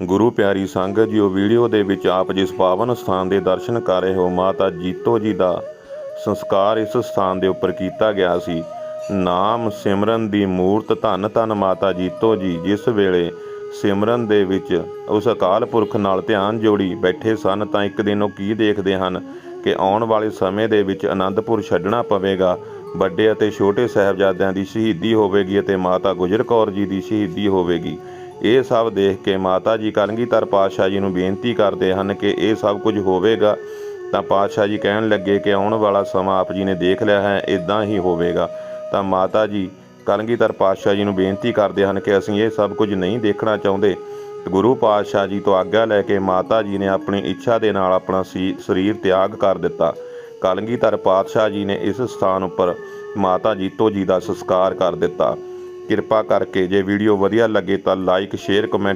ਗੁਰੂ ਪਿਆਰੀ ਸੰਗਤ JIO, video ਦੇ ਵਿੱਚ ਆਪ ਜਿਸ ਪਾਵਨ ਸਥਾਨ ਦੇ ਦਰਸ਼ਨ ਕਰ ਰਹੇ ਹੋ, ਮਾਤਾ ਜੀਤੋ ਜੀ ਦਾ ਸੰਸਕਾਰ ਇਸ ਸਥਾਨ ਦੇ ਉੱਪਰ ਕੀਤਾ ਗਿਆ ਸੀ। ਨਾਮ ਸਿਮਰਨ ਦੀ ਮੂਰਤ ਧੰਨ ਧੰਨ ਮਾਤਾ ਜੀਤੋ ਜੀ, ਜਿਸ ਵੇਲੇ ਸਿਮਰਨ ਦੇ ਵਿੱਚ ਉਸ ਅਕਾਲ ਪੁਰਖ ਨਾਲ ਧਿਆਨ ਜੋੜੀ ਬੈਠੇ ਸਨ, ਤਾਂ ਇੱਕ ਦਿਨ ਉਹ ਕੀ ਦੇਖਦੇ ਹਨ ਕਿ ਆਉਣ ਵਾਲੇ ਸਮੇਂ ਦੇ ਵਿੱਚ ਆਨੰਦਪੁਰ ਛੱਡਣਾ ਪਵੇਗਾ। ਵੱਡੇ ਅਤੇ ਛੋਟੇ ਸਾਹਿਬਜ਼ਾਦਿਆਂ ਦੀ ਸ਼ਹੀਦੀ ਹੋਵੇਗੀ ਅਤੇ ਮਾਤਾ ਗੁਜਰ ਕੌਰ ਜੀ ਦੀ ਸ਼ਹੀਦੀ ਹੋਵੇਗੀ। ਇਹ ਸਭ ਦੇਖ ਕੇ ਮਾਤਾ ਜੀ ਕਲਗੀਧਰ ਪਾਤਸ਼ਾਹ ਜੀ ਨੂੰ ਬੇਨਤੀ ਕਰਦੇ ਹਨ ਕਿ ਇਹ ਸਭ ਕੁਝ ਹੋਵੇਗਾ, ਤਾਂ ਪਾਤਸ਼ਾਹ ਜੀ ਕਹਿਣ ਲੱਗੇ ਕਿ ਆਉਣ ਵਾਲਾ ਸਮਾਂ ਆਪ ਜੀ ਨੇ ਦੇਖ ਲਿਆ ਹੈ ਇਦਾਂ ਹੀ ਹੋਵੇਗਾ। ਤਾਂ ਮਾਤਾ ਜੀ ਕਲਗੀਧਰ ਪਾਤਸ਼ਾਹ ਜੀ ਨੂੰ ਬੇਨਤੀ ਕਰਦੇ ਹਨ ਕਿ ਅਸੀਂ ਇਹ ਸਭ ਕੁਝ ਨਹੀਂ ਦੇਖਣਾ ਚਾਹੁੰਦੇ। ਗੁਰੂ ਪਾਤਸ਼ਾਹ ਜੀ ਤੋਂ ਆਗਿਆ ਲੈ ਕੇ ਮਾਤਾ ਜੀ ਨੇ ਆਪਣੀ ਇੱਛਾ ਦੇ ਨਾਲ ਆਪਣਾ ਸੀ, ਸਰੀਰ ਤਿਆਗ ਕਰ ਦਿੱਤਾ। ਕਲਗੀਧਰ ਪਾਤਸ਼ਾਹ ਜੀ ਨੇ ਇਸ ਸਥਾਨ ਉੱਪਰ ਮਾਤਾ ਜੀਤੋ ਜੀ ਦਾ ਸੰਸਕਾਰ ਕਰ ਦਿੱਤਾ। ਕਿਰਪਾ ਕਰਕੇ ਜੇ ਵੀਡੀਓ ਵਧੀਆ ਲੱਗੇ ਤਾਂ ਲਾਈਕ ਸ਼ੇਅਰ ਕਮੈਂਟ